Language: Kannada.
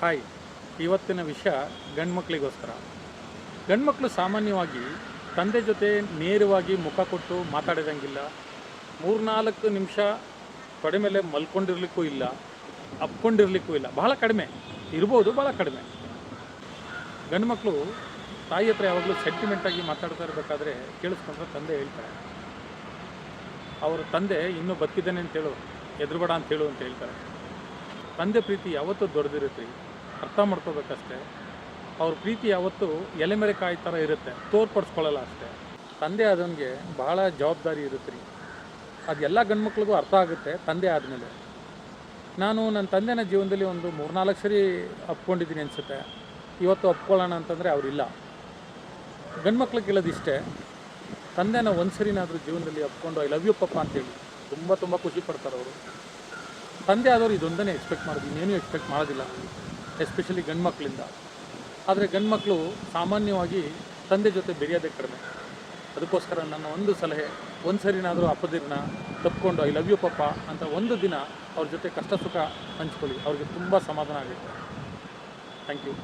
ಹಾಯ್. ಇವತ್ತಿನ ವಿಷಯ ಗಂಡ್ಮಕ್ಳಿಗೋಸ್ಕರ. ಗಂಡ್ಮಕ್ಳು ಸಾಮಾನ್ಯವಾಗಿ ತಂದೆ ಜೊತೆ ನೇರವಾಗಿ ಮುಖ ಕೊಟ್ಟು ಮಾತಾಡಿದಂಗಿಲ್ಲ. ಮೂರ್ನಾಲ್ಕು ನಿಮಿಷ ತೊಡೆ ಮೇಲೆ ಮಲ್ಕೊಂಡಿರ್ಲಿಕ್ಕೂ ಇಲ್ಲ, ಅಪ್ಕೊಂಡಿರ್ಲಿಕ್ಕೂ ಇಲ್ಲ. ಬಹಳ ಕಡಿಮೆ. ಇರ್ಬೋದು ಭಾಳ ಕಡಿಮೆ. ಗಂಡ್ಮಕ್ಳು ತಾಯಿ ಹತ್ರ ಯಾವಾಗಲೂ ಸೆಂಟಿಮೆಂಟಾಗಿ ಮಾತಾಡ್ತಾ ಇರಬೇಕಾದ್ರೆ ಕೇಳಿಸ್ಕೊಂಡ್ರೆ ತಂದೆ ಹೇಳ್ತಾರೆ. ಅವರ ತಂದೆ ಇನ್ನೂ ಬದುಕಿದ್ದಾನೆ ಅಂತೇಳು ಹೆದರ್ಬೇಡ ಅಂತ ಹೇಳು ಅಂತ ಹೇಳ್ತಾರೆ. ತಂದೆ ಪ್ರೀತಿ ಯಾವತ್ತೂ ದೊಡ್ಡದಿರುತ್ತೆ. ಅರ್ಥ ಮಾಡ್ಕೋಬೇಕಷ್ಟೇ. ಅವ್ರ ಪ್ರೀತಿ ಯಾವತ್ತೂ ಎಲೆ ಕಾಯಿ ಥರ ಇರುತ್ತೆ. ತೋರ್ಪಡಿಸ್ಕೊಳ್ಳಲ್ಲ ಅಷ್ಟೇ. ತಂದೆ ಆದವನಿಗೆ ಭಾಳ ಜವಾಬ್ದಾರಿ ಇರುತ್ತೆ ರೀ. ಅದು ಎಲ್ಲ ಗಂಡ್ಮಕ್ಳಿಗೂ ಅರ್ಥ ಆಗುತ್ತೆ ತಂದೆ ಆದಮೇಲೆ. ನಾನು ನನ್ನ ತಂದೆನ ಜೀವನದಲ್ಲಿ ಒಂದು ಮೂರ್ನಾಲ್ಕು ಸರಿ ಅಪ್ಕೊಂಡಿದ್ದೀನಿ ಅನಿಸುತ್ತೆ. ಇವತ್ತು ಒಪ್ಕೊಳ್ಳೋಣ ಅಂತಂದರೆ ಅವರಿಲ್ಲ ಗಂಡ್ಮಕ್ಳಿಗೆ ಇಷ್ಟೇ. ತಂದೆನ ಒಂದು ಸರಿನಾದರೂ ಜೀವನದಲ್ಲಿ ಅಪ್ಕೊಂಡು ಐ ಲವ್ ಯು ಪಪ್ಪ ಅಂತೇಳಿ. ತುಂಬ ತುಂಬ ಖುಷಿ ಪಡ್ತಾರೆ ಅವರು. ತಂದೆ ಆದವರು ಇದೊಂದನ್ನೇ ಎಕ್ಸ್ಪೆಕ್ಟ್ ಮಾಡೋದು, ಇನ್ನೇನು ಎಕ್ಸ್ಪೆಕ್ಟ್ ಮಾಡೋದಿಲ್ಲ ಎಸ್ಪೆಷಲಿ ಗಂಡು ಮಕ್ಕಳಿಂದ ಆದರೆ ಗಂಡು ಮಕ್ಕಳು ಸಾಮಾನ್ಯವಾಗಿ ತಂದೆ ಜೊತೆ ಬೆರೆಯೋದೇ ಕಡಿಮೆ. ಅದಕ್ಕೋಸ್ಕರ ನನ್ನ ಒಂದು ಸಲಹೆ, ಒಂದು ಸರಿನಾದರೂ ಅಪ್ಪದಿರನ್ನ ತಪ್ಕೊಂಡು ಐ ಲವ್ ಯು ಪಪ್ಪ ಅಂತ ಒಂದು ದಿನ ಅವ್ರ ಜೊತೆ ಕಷ್ಟ ಸುಖ ಹಂಚ್ಕೊಳ್ಳಿ, ಅವ್ರಿಗೆ ತುಂಬ ಸಮಾಧಾನ ಆಗುತ್ತೆ. Thank you